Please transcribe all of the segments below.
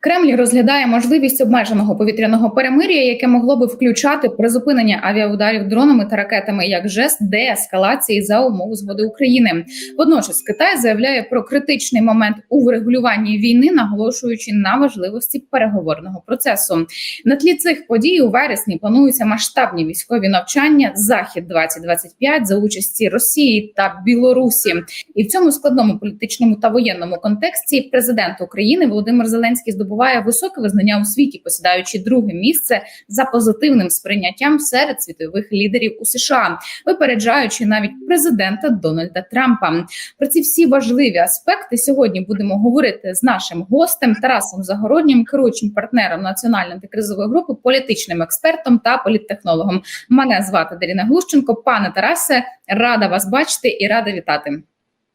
Кремль розглядає можливість обмеженого повітряного перемир'я, яке могло би включати призупинення авіаударів дронами та ракетами як жест деескалації за умов згоди України. Водночас Китай заявляє про критичний момент у врегулюванні війни, наголошуючи на важливості переговорного процесу. На тлі цих подій у вересні плануються масштабні військові навчання Захід 2025 за участі Росії та Білорусі. І в цьому складному політичному та воєнному контексті президент України Володимир Зеленський здобуває високе визнання у світі, посідаючи друге місце за позитивним сприйняттям серед світових лідерів у США, випереджаючи навіть президента Дональда Трампа. Про ці всі важливі аспекти сьогодні будемо говорити з нашим гостем Тарасом Загороднім, керуючим партнером національної антикризової групи, політичним експертом та політтехнологом. Мене звати Даріна Глущенко. Пане Тарасе, рада вас бачити і рада вітати.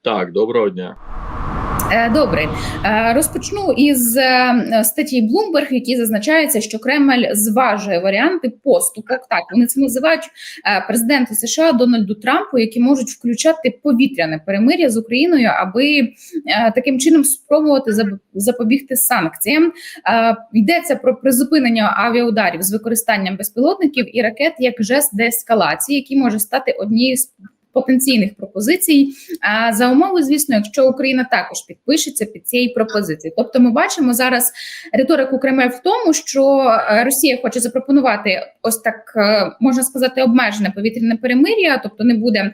Так, доброго дня. Е, Добре, Е, розпочну із е, статті Bloomberg, в якій зазначається, що Кремль зважує варіанти поступок. Так вони це називають президенту США Дональду Трампу, які можуть включати повітряне перемир'я з Україною, аби таким чином спробувати запобігти санкціям. Йдеться про призупинення авіаударів з використанням безпілотників і ракет як жест деескалації, який може стати однією з потенційних пропозицій. А за умови, звісно, якщо Україна також підпишеться під цією пропозицією. Тобто, ми бачимо зараз риторику Кремля в тому, що е, Росія хоче запропонувати ось так е, можна сказати обмежене повітряне перемир'я, тобто не буде е,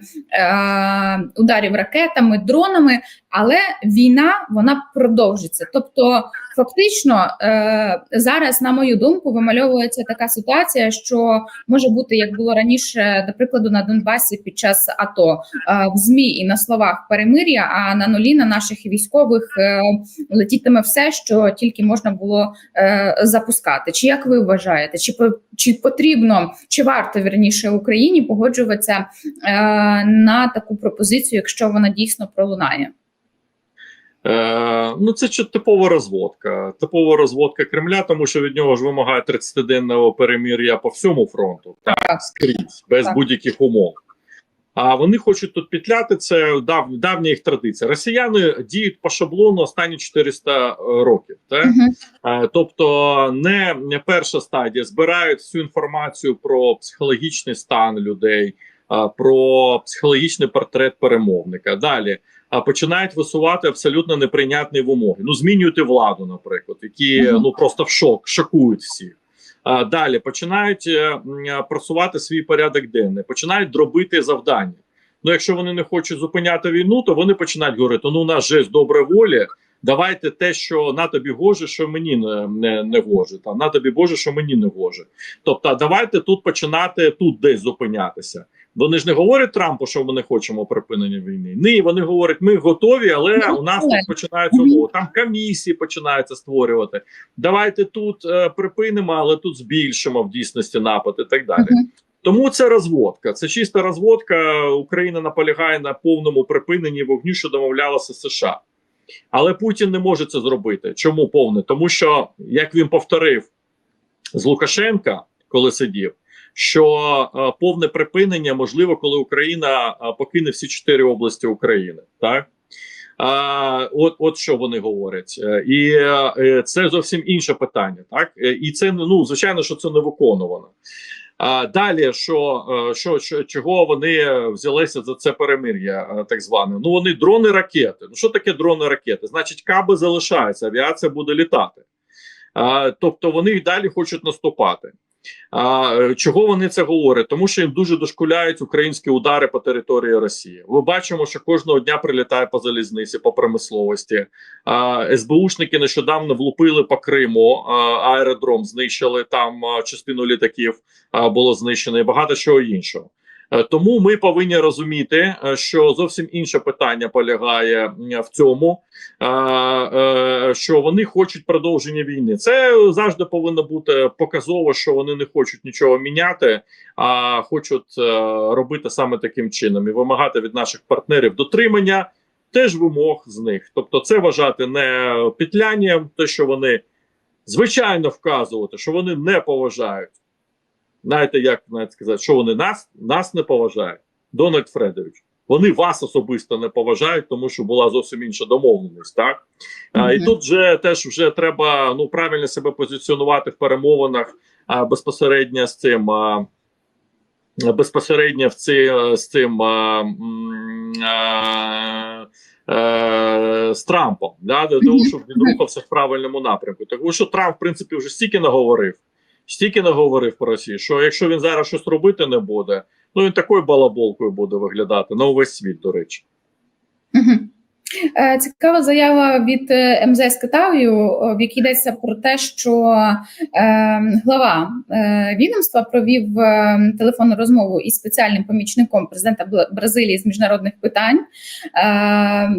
ударів ракетами, дронами, але війна вона продовжиться. Тобто, фактично е, зараз, на мою думку, вимальовується така ситуація, що може бути як було раніше, до прикладу, на Донбасі під час АТО е, в змі і на словах перемир'я, а на нулі на наших військових е, летітиме все, що тільки можна було е, запускати. Чи як ви вважаєте, чи чи потрібно, чи варто вірніше Україні погоджуватися на таку пропозицію, якщо вона дійсно пролунає? Е, ну, це типова розводка. Типова розводка Кремля, тому що від нього ж вимагає 30-денного перемір'я по всьому фронту, так, скрізь, без Так. будь-яких умов. А вони хочуть тут петляти. Це дав, давня їх традиція. Росіяни діють по шаблону останні 400 років. Так? Мгм. Е, Тобто, не перша стадія збирають всю інформацію про психологічний стан людей, про психологічний портрет перемовника. Далі починають висувати абсолютно неприйнятні вимоги. Ну, змінюйте владу, наприклад, які Мгм. ну просто в шок, шокують всіх. А, Далі починають е, е, просувати свій порядок денний, починають дробити завдання. Ну, якщо вони не хочуть зупиняти війну, то вони починають говорити: ну, у нас же з доброї волі. Давайте те, що на тобі гоже, що мені не, не, не гоже, там на тобі Боже, що мені не гоже. Тобто, давайте тут починати тут десь зупинятися. Вони ж не говорять Трампу, що ми не хочемо припинення війни. Ні, вони говорять, ми готові, але Ну, у нас тут починаються Мгм. умови. Там комісії починаються створювати. Давайте тут е, припинимо, але тут збільшимо в дійсності напад і так далі. Мгм. Тому це розводка. Це чиста розводка. Україна наполягає на повному припиненні вогню, що домовлялося США. Але Путін не може це зробити. Чому повне? Тому що, як він повторив з Лукашенка, коли сидів, що е, повне припинення можливо, коли Україна е, покине всі чотири області України. Так? А, от, от що вони говорять, Е, і це зовсім інше питання, так і це ну звичайно, що це не виконувано. А далі, що, що, що чого вони взялися за це перемир'я, так зване? Ну вони дрони ракети. Ну що таке дрони ракети? Значить, каби залишаються, авіація буде літати. А, тобто вони далі хочуть наступати. А, е, чого вони це говорять? Тому що їм дуже дошкуляють українські удари по території Росії. Ми бачимо, що кожного дня прилітає по залізниці, по промисловості. А, СБУшники нещодавно влупили по Криму, а, аеродром знищили там а, частину літаків а, було знищено і багато чого іншого. Е, Тому ми повинні розуміти, е, що зовсім інше питання полягає в цьому, е, що вони хочуть продовження війни. Це завжди повинно бути показово, що вони не хочуть нічого міняти, а хочуть робити саме таким чином і вимагати від наших партнерів дотримання теж вимог з них. Тобто, це вважати не петлянням, те, що вони звичайно вказувати, що вони не поважають. Знаєте, як навіть сказати, що вони нас нас не поважають. Дональд Фредович. Вони вас особисто не поважають, тому що була зовсім інша домовленість. Так а, і тут вже теж вже треба ну правильно себе позиціонувати в перемовинах а, безпосередньо з цим. А, безпосередньо в ці, з цим а, а, е, з Трампом, да, для того, щоб він рухався в правильному напрямку. Тому що Трамп, в принципі, вже стільки наговорив, стільки наговорив про Росію, що якщо він зараз щось робити не буде, ну він такою балаболкою буде виглядати на увесь світ, до речі. Е, Цікава заява від е, МЗС Китаю, в якій йдеться про те, що е, глава відомства провів телефонну розмову із спеціальним помічником президента Бразилії з міжнародних питань.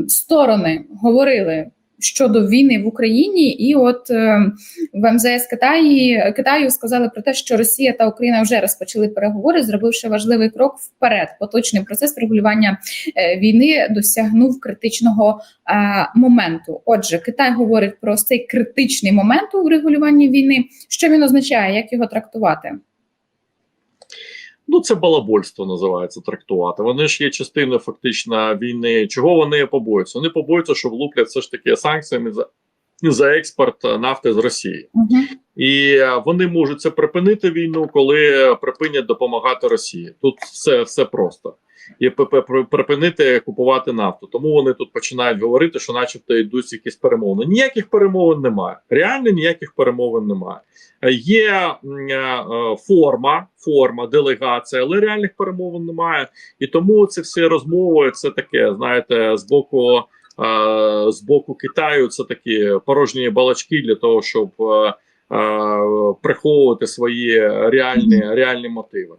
Сторони говорили. Щодо війни в Україні, і от е, в МЗС Китаї Китаю сказали про те, що Росія та Україна вже розпочали переговори, зробивши важливий крок вперед. Поточний процес регулювання е, війни досягнув критичного е, моменту. Отже, Китай говорить про цей критичний момент у регулюванні війни. Що він означає, як його трактувати? Ну, це балабольство називається трактувати. Вони ж є частиною фактично війни. Чого вони побоюються? Вони побоюються, що влуплять все ж таки санкціями за, за експорт нафти з Росії. Угу. І е, вони можуть це припинити війну, коли припинять допомагати Росії. Тут все, все просто. І припинити купувати нафту. Тому вони тут починають говорити, що, начебто, йдуть якісь перемовини. Ніяких перемовин немає. Реально ніяких перемовин немає. Є е, е, форма, форма, делегація, але реальних перемовин немає. І тому це всі розмови, це таке, знаєте, з боку. Е, З боку Китаю це такі порожні балачки для того, щоб е, е, приховувати свої реальні, реальні мотиви.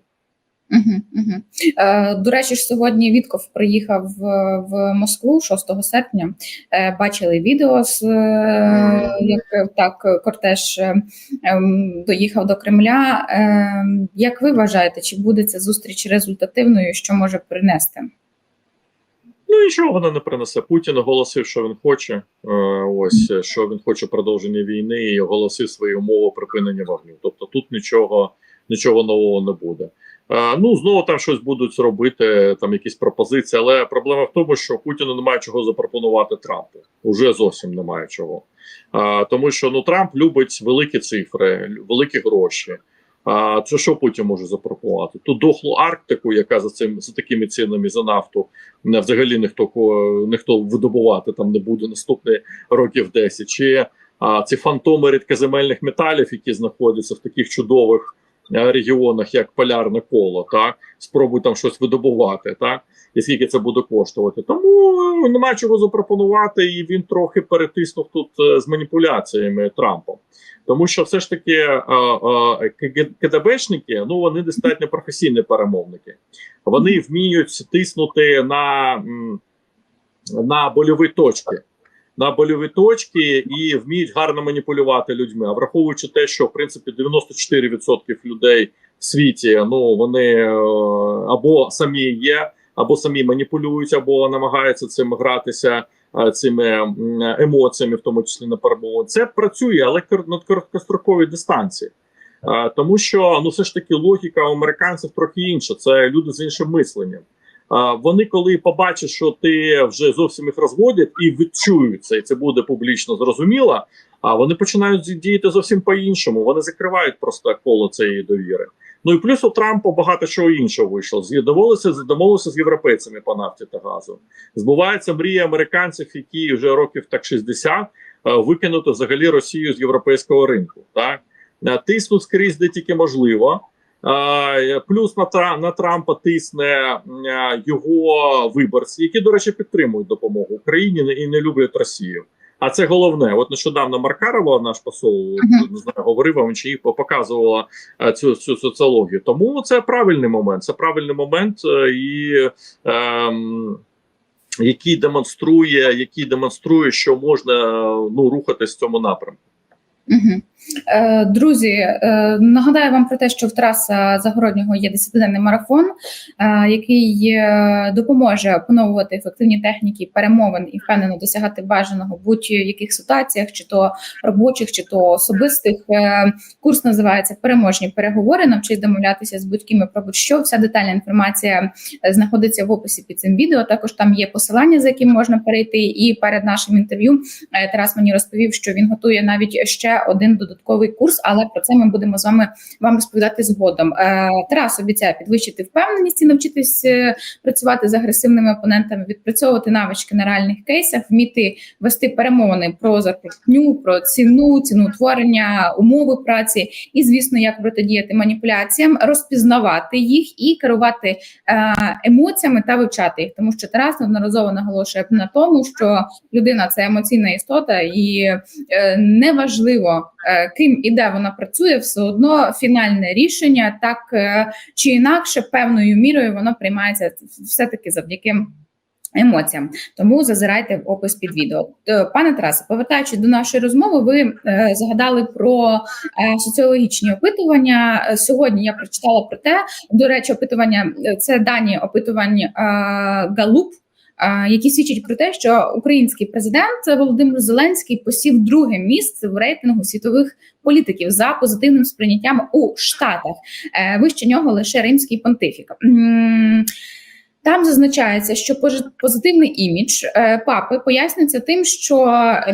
Угу, угу. Е, до речі, ж сьогодні Вітков приїхав в, в Москву 6 серпня. Е, бачили відео з е, як е, так кортеж е, ем, доїхав до Кремля. Е, як ви вважаєте, чи буде ця зустріч результативною? Що може принести? Ну нічого вона не принесе. Путін оголосив, що він хоче. Е, ось що він хоче продовження війни, і оголосив свої умови припинення вогню. Тобто тут нічого, нічого нового не буде. Е, ну знову там щось будуть робити, там якісь пропозиції. Але проблема в тому, що Путіну немає чого запропонувати Трампу. Уже зовсім немає чого. Е, тому що ну Трамп любить великі цифри, великі гроші. А це що Путін може запропонувати? Ту дохлу Арктику, яка за цим за такими цінами за нафту взагалі ніхто ніхто видобувати там не буде наступні років 10. Чи а, ці фантоми рідкоземельних металів, які знаходяться в таких чудових регіонах, як полярне коло, так спробуй там щось видобувати, так і скільки це буде коштувати. Тому е, нема чого запропонувати, і він трохи перетиснув тут е, з маніпуляціями Трампом. Тому що все ж таки е, е, КДБшники, ну вони достатньо професійні перемовники. Вони вміють тиснути на, на больові точки. На больові точки і вміють гарно маніпулювати людьми. А враховуючи те, що в принципі 94% людей в світі ну вони е, або самі є, або самі маніпулюють, або намагаються цим гратися е, цими емоціями, в тому числі на перемову. Це працює, але на короткостроковій дистанції. Е, Тому що ну все ж таки логіка у американців трохи інша. Це люди з іншим мисленням. Вони, коли побачать, що ти вже зовсім їх розводять і відчують це, і це буде публічно зрозуміло. А вони починають діяти зовсім по-іншому. Вони закривають просто коло цієї довіри. Ну і плюс у Трампа багато чого іншого вийшло. Домовилися, домовилися з європейцями по нафті та газу. Збувається мрія американців, які вже років так 60 е, викинути взагалі Росію з європейського ринку. Так тиснуть скрізь, де тільки можливо. Е, Плюс на на Трампа тисне е, його виборці, які, до речі, підтримують допомогу Україні і не люблять Росію. А це головне. От нещодавно Маркарова, наш посол, не знаю, говорив вам чи їх показувала е, цю, цю соціологію. Тому це правильний момент. Це правильний момент, і ем, який демонструє, який демонструє, що можна ну рухатись в цьому напрямку. Угу. Е, Друзі, е, нагадаю вам про те, що в Тараса Загороднього є 10-денний марафон, е, який допоможе опановувати ефективні техніки перемовин і впевнено досягати бажаного будь-яких ситуаціях, чи то робочих, чи то особистих. Курс називається Переможні переговори. Навчись домовлятися з будь-ким і про будь-що. Вся детальна інформація знаходиться в описі під цим відео. Також там є посилання, за яким можна перейти. І перед нашим інтерв'ю Тарас мені розповів, що він готує навіть ще один додатковий курс, але про це ми будемо з вами вам розповідати згодом. Е, Тарас обіцяє підвищити впевненість і навчитись е, працювати з агресивними опонентами, відпрацьовувати навички на реальних кейсах, вміти вести перемовини про зарплатню, про ціну, ціну утворення, умови праці, і звісно, як протидіяти маніпуляціям, розпізнавати їх і керувати е, емоціями та вивчати їх, тому що Тарас неодноразово наголошує на тому, що людина це емоційна істота, і неважливо, ким і де вона працює, все одно фінальне рішення так е, чи інакше певною мірою воно приймається все таки завдяки. Емоціям, тому зазирайте в опис під відео. Е, Пане Тарасе, повертаючись до нашої розмови, ви е, згадали про соціологічні опитування. Сьогодні я прочитала про те, до речі, опитування це дані опитувань Галуп, які свідчать про те, що український президент Володимир Зеленський посів друге місце в рейтингу світових політиків за позитивним сприйняттям у Штатах. Е, Вище нього лише римський понтифік. Там зазначається, що позитивний імідж е, папи пояснюється тим, що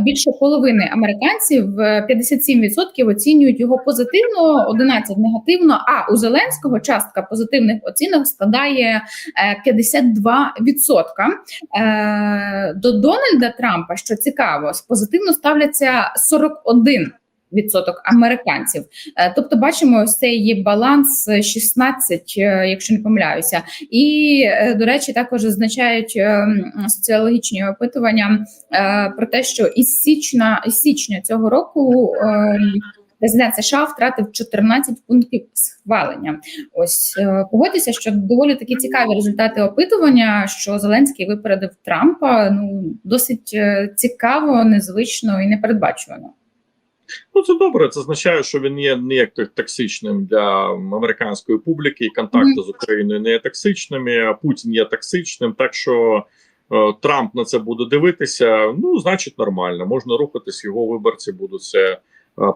більше половини американців е, 57% оцінюють його позитивно, 11% негативно. А у Зеленського частка позитивних оцінок складає е, 52%. Е, До Дональда Трампа, що цікаво, позитивно ставляться 41%. Відсоток американців, Е, тобто бачимо, ось цей баланс е, 16, е, якщо не помиляюся, і е, до речі, також зазначають соціологічні опитування про те, що із січня із січня цього року президент США втратив 14 пунктів схвалення. Ось погодьтеся, що доволі такі цікаві результати опитування, що Зеленський випередив Трампа. Ну досить цікаво, незвично і непередбачувано. Ну це добре. Це означає, що він є не як токсичним для американської публіки, і контакти Мгм. з Україною не є токсичними. А Путін є токсичним. Так що е, Трамп на це буде дивитися. Ну значить, нормально. Можна рухатись. Його виборці будуть це е,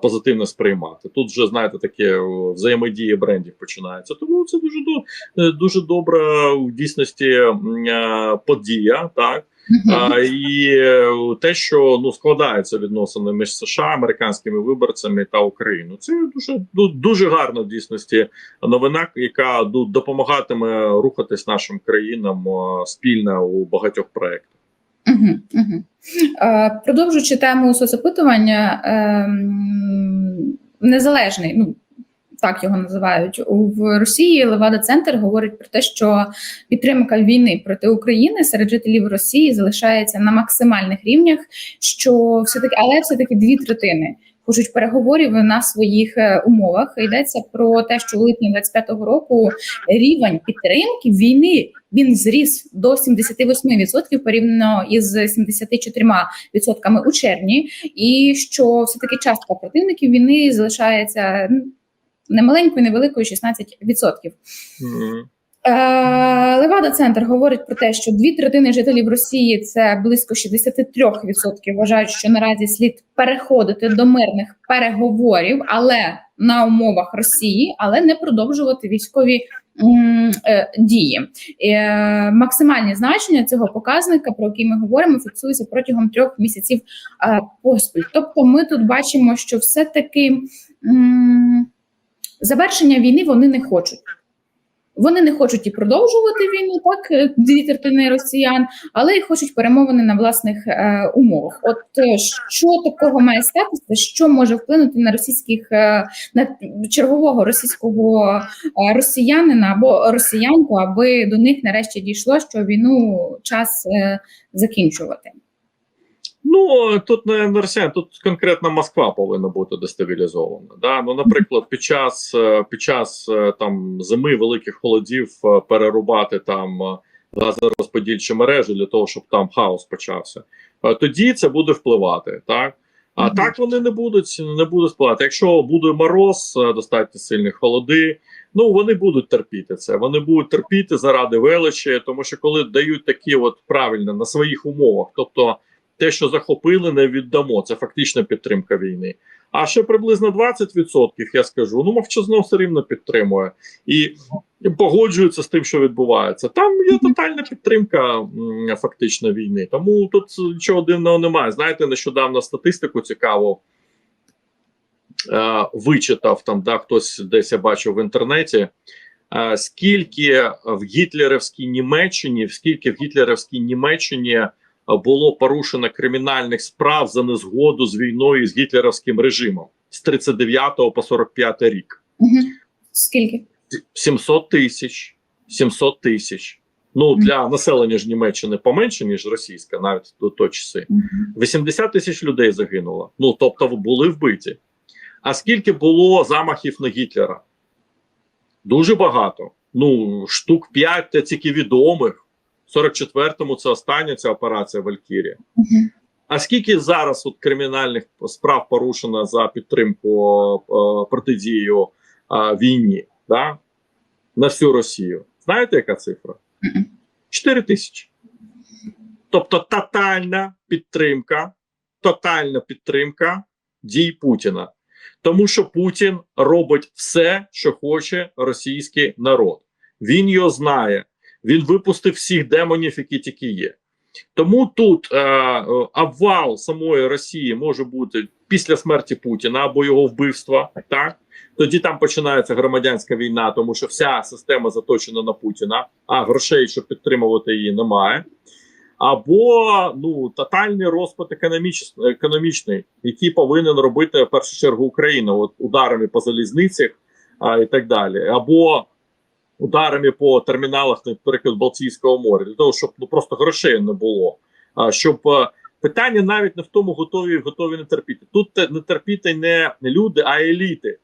позитивно сприймати. Тут вже знаєте, таке е, взаємодія брендів починається. Тому це дуже до е, дуже добра в дійсності е, подія. Так. А, і е, те, що ну складаються відносини між США, американськими виборцями та Україною, це дуже ду- дуже гарна в дійсності новина, яка допомагатиме рухатись нашим країнам е, спільно у багатьох проєктах. Угу, угу. Е, продовжуючи тему соцопитування, ем, незалежний, ну так його називають в Росії. Левада Центр говорить про те, що підтримка війни проти України серед жителів Росії залишається на максимальних рівнях. Що все таки, але все таки дві третини. Хочуть переговорів на своїх е, умовах. Йдеться про те, що у липні 25-го року рівень підтримки війни він зріс до 78% порівняно із 74% у червні, і що все таки частка противників війни залишається немаленькою, невеликою 16%. Мгм. Е, Левада Центр говорить про те, що дві третини жителів Росії це близько 63% вважають, що наразі слід переходити до мирних переговорів, але на умовах Росії, але не продовжувати військові е, дії. Е, максимальні значення цього показника, про який ми говоримо, фіксуються протягом трьох місяців е, поспіль. Тобто, ми тут бачимо, що все таки м, завершення війни вони не хочуть. Вони не хочуть і продовжувати війну, так е, дві третини росіян, але й хочуть перемовини на власних е, умовах. От е, що такого має статися, що може вплинути на російських е, на чергового російського е, росіянина або росіянку, аби до них нарешті дійшло, що війну час е, закінчувати. Ну тут не не тут конкретно Москва повинна бути дестабілізована. Да? Ну, наприклад, під час е, під час е, там зими великих холодів е, перерубати там газорозподільчі мережі для того, щоб там хаос почався. Тоді це буде впливати, так. А Мгм. так вони не будуть не будуть спливати. Якщо буде мороз, достатньо сильні холоди, ну вони будуть терпіти це. Вони будуть терпіти заради величі, тому що коли дають такі, от правильно на своїх умовах, тобто те, що захопили, не віддамо. Це фактична підтримка війни. А ще приблизно 20%, я скажу, ну мовчазно все рівно підтримує і, погоджується з тим, що відбувається. Там є тотальна підтримка фактично війни. Тому тут нічого дивного немає. Знаєте, нещодавно статистику цікаву е, вичитав там, да, хтось десь я бачив в інтернеті. е, Скільки в гітлерівській Німеччині, скільки в гітлерівській Німеччині було порушено кримінальних справ за незгоду з війною з гітлерівським режимом з 39 по 45 рік. Мгм. Скільки? 700 тисяч. 700 тисяч. Ну для населення ж Німеччини поменше, ніж російська, навіть до того часи. Мгм. 80 тисяч людей загинуло. Ну тобто були вбиті. А скільки було замахів на Гітлера? Дуже багато. Ну, штук 5 тільки відомих. В 44-му це остання ця операція Валькірія. А скільки зараз от кримінальних справ порушено за підтримку е, протидію е, війні да? на всю Росію? Знаєте, яка цифра? 4 тисячі. Тобто тотальна підтримка, тотальна підтримка дій Путіна. Тому що Путін робить все, що хоче російський народ. Він його знає. Він випустив всіх демонів, які тільки є. Тому тут е, обвал самої Росії може бути після смерті Путіна або його вбивства. Так тоді там починається громадянська війна, тому що вся система заточена на Путіна, а грошей, щоб підтримувати її, немає. Або ну тотальний розпад економіч... економічний, який повинен робити в першу чергу Україна, от ударами по залізницях а, і так далі, або ударами по терміналах, наприклад, Балтійського моря, для того, щоб ну просто грошей не було. А щоб е, питання навіть не в тому, готові готові не терпіти. Тут не терпіти не люди, а еліти.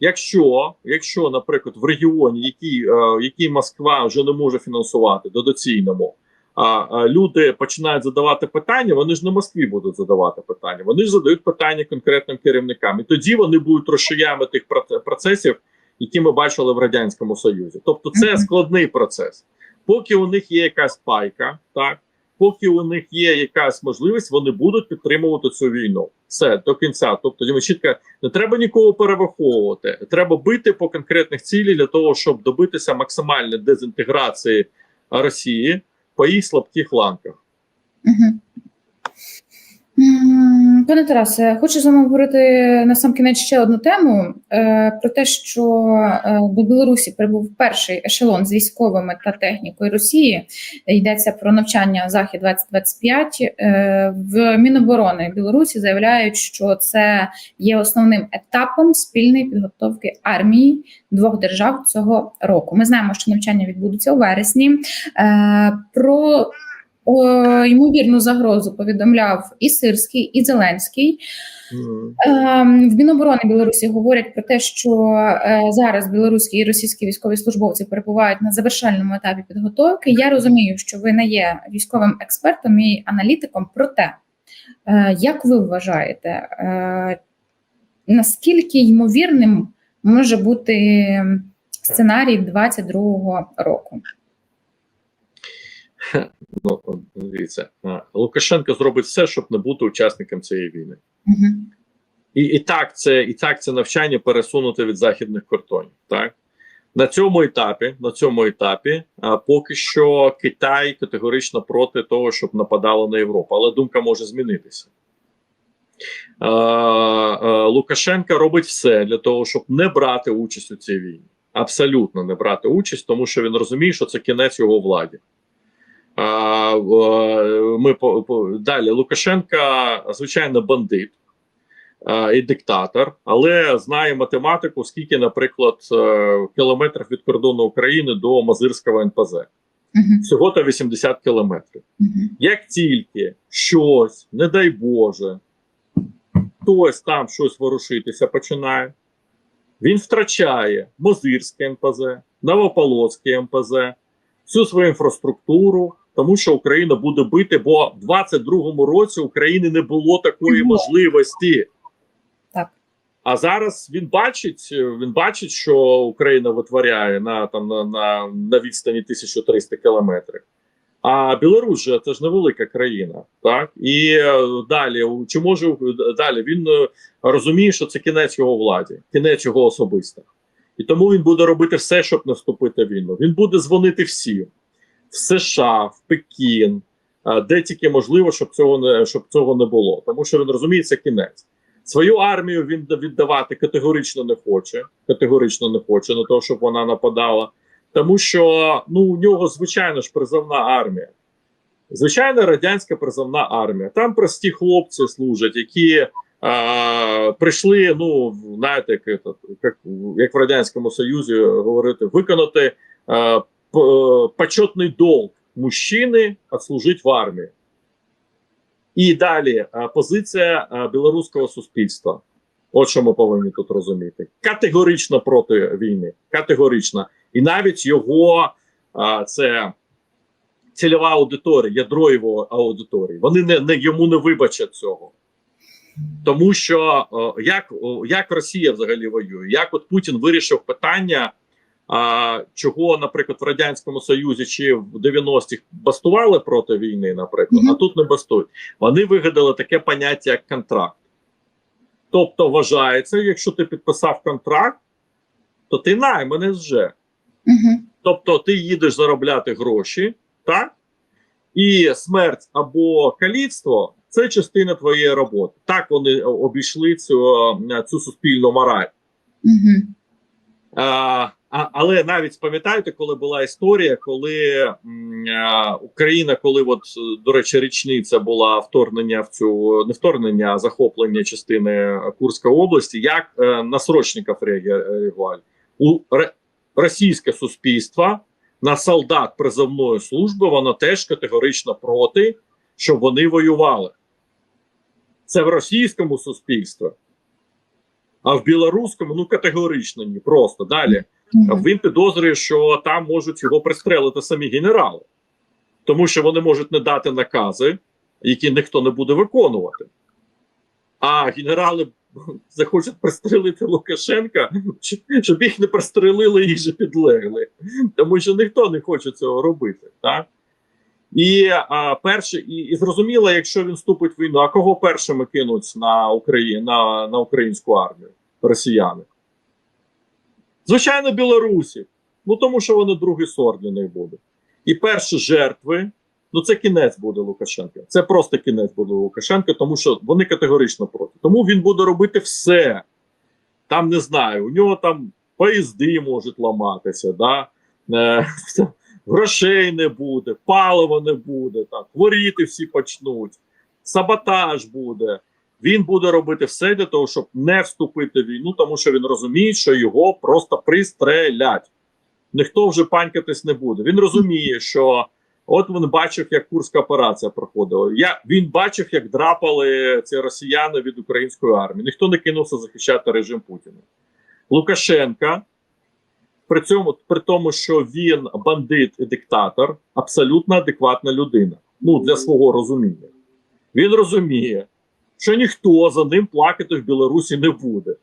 Якщо, якщо, наприклад, в регіоні, який, е, який Москва вже не може фінансувати до доцільному, а, а люди починають задавати питання, вони ж не Москві будуть задавати питання. Вони ж задають питання конкретним керівникам. І тоді вони будуть розшиями тих процесів, які ми бачили в радянському союзі. Тобто, це складний процес. Поки у них є якась пайка, так поки у них є якась можливість, вони будуть підтримувати цю війну. Все до кінця. Тобто, ми чітко не треба нікого перевиховувати. Треба бити по конкретних цілі для того, щоб добитися максимальної дезінтеграції Росії по їх слабких ланках. Мгм. Пане Тарасе, хочу з вами говорити на сам кінець ще одну тему е, про те, що е, до Білорусі прибув перший ешелон з військовими та технікою Росії. Йдеться про навчання Захід 2025 Е, В Міноборони Білорусі заявляють, що це є основним етапом спільної підготовки армії двох держав цього року. Ми знаємо, що навчання відбудуться у вересні. Е, Про о, ймовірну загрозу повідомляв і Сирський, і Зеленський. Мгм. Ем, В Міноборони Білорусі говорять про те, що е, зараз білоруські і російські військові службовці перебувають на завершальному етапі підготовки. Я розумію, що ви не є військовим експертом і аналітиком. Проте, е, як ви вважаєте, е, наскільки ймовірним може бути сценарій 22-го року? Ну дивіться, Лукашенко зробить все, щоб не бути учасником цієї війни. І, і так це і так це навчання пересунути від західних кордонів. Так на цьому етапі, на цьому етапі, а, поки що Китай категорично проти того, щоб нападало на Європу, але думка може змінитися. А, а, Лукашенко робить все для того, щоб не брати участь у цій війні. Абсолютно не брати участь, тому що він розуміє, що це кінець його владі. Ми далі Лукашенка, звичайно, бандит і диктатор, але знає математику, скільки, наприклад, е, кілометрів від кордону України до Мазирського НПЗ. Всього то 80 кілометрів. Як тільки щось, не дай Боже, хтось там щось ворушитися починає, він втрачає Мозирське МПЗ, Новополоцьке МПЗ, всю свою інфраструктуру, тому що Україна буде бити, бо в 22-му році України не було такої Мгм. можливості. Так. А зараз він бачить, він бачить, що Україна витворяє на там на, на, на відстані 1300 кілометрів. А Білорусь же це ж невелика країна, так і е, далі чи може далі він е, розуміє, що це кінець його владі, кінець його особисто. І тому він буде робити все, щоб в війну. Він буде дзвонити всім в США, в Пекін, е, де тільки можливо, щоб цього не щоб цього не було. Тому що він розуміє, це кінець. Свою армію він віддавати категорично не хоче. Категорично не хоче на те, щоб вона нападала. Тому що ну у нього звичайно ж призовна армія. Звичайна радянська призовна армія. Там прості хлопці служать, які а, прийшли, ну знаєте, як, як, як в радянському союзі говорити, виконати а, п, почетний долг мужчини, отслужити в армії. І далі позиція білоруського суспільства. От що ми повинні тут розуміти. Категорично проти війни. Категорично. І навіть його це цільова аудиторія, ядро його аудиторії. Вони не, не йому не вибачать цього. Тому що як, як Росія взагалі воює, як от Путін вирішив питання, а, чого, наприклад, в Радянському Союзі чи в 90-х бастували проти війни, наприклад, Мгм. а тут не бастують. Вони вигадали таке поняття, як контракт. Тобто, вважається, якщо ти підписав контракт, то ти наймане вже. Угу. Тобто ти їдеш заробляти гроші, так? І смерть або каліцтво це частина твоєї роботи. Так вони обійшли цю, цю суспільну мораль. Угу. А, а, але навіть пам'ятаєте, коли була історія, коли а, Україна, коли от е, до речі, річниця була вторгнення в цю не вторгнення, а захоплення частини Курської області, як е, на срочників реагували у ре, російське суспільство на солдат призовної служби, воно теж категорично проти, щоб вони воювали. Це в російському суспільстві. А в білоруському ну категорично ні. Просто далі він підозрює, що там можуть його пристрелити самі генерали, тому що вони можуть не дати накази, які ніхто не буде виконувати. А генерали захочуть пристрелити Лукашенка, щоб їх не пристрелили їх же підлегли, тому що ніхто не хоче цього робити. Так? І а, перше, і, і зрозуміло, якщо він вступить в війну, а кого першими кинуть на Україну на, на українську армію? Росіяни. Звичайно, білорусів. Ну тому що вони другий сорт для них буде. І перші жертви, ну це кінець буде Лукашенка. Це просто кінець буде Лукашенка, тому що вони категорично проти. Тому він буде робити все. Там не знаю, у нього там поїзди можуть ламатися, да? е, грошей не буде, палива не буде, там, хворіти всі почнуть, саботаж буде. Він буде робити все для того, щоб не вступити в війну, тому що він розуміє, що його просто пристрелять. Ніхто вже панькатись не буде. Він розуміє, що от він бачив, як курська операція проходила. Я він бачив, як драпали ці росіяни від української армії. Ніхто не кинувся захищати режим Путіна. Лукашенка. При цьому, при тому, що він бандит і диктатор, абсолютно адекватна людина. Ну для свого розуміння. Він розуміє, що ніхто за ним плакати в Білорусі не буде,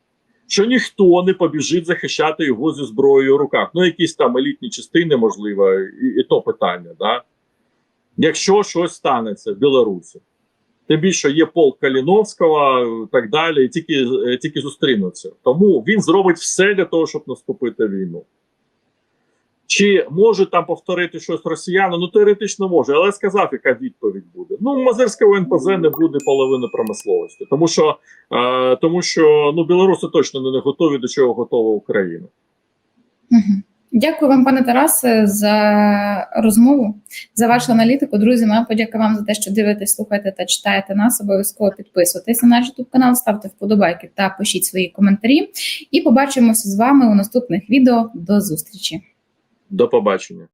що ніхто не побіжить захищати його зі зброєю в руках. Ну, якісь там елітні частини, можливо, і, і то питання. Да? Якщо щось станеться в Білорусі, тим більше є полк Каліновського і так далі, і тільки, е, тільки зустрінуться. Тому він зробить все для того, щоб наступити війну. Чи може там повторити щось росіяни? Ну теоретично може, але сказав, яка відповідь буде. Ну, Мазирського НПЗ не буде половини промисловості, тому що е, тому що ну білоруси точно не готові до чого готова Україна. Дякую вам, пане Тарасе, за розмову, за вашу аналітику. Друзі, моя подяка вам за те, що дивитесь, слухаєте та читаєте нас. Обов'язково підписуйтесь на наш YouTube канал, ставте вподобайки та пишіть свої коментарі. І побачимося з вами у наступних відео. До зустрічі. Побачення.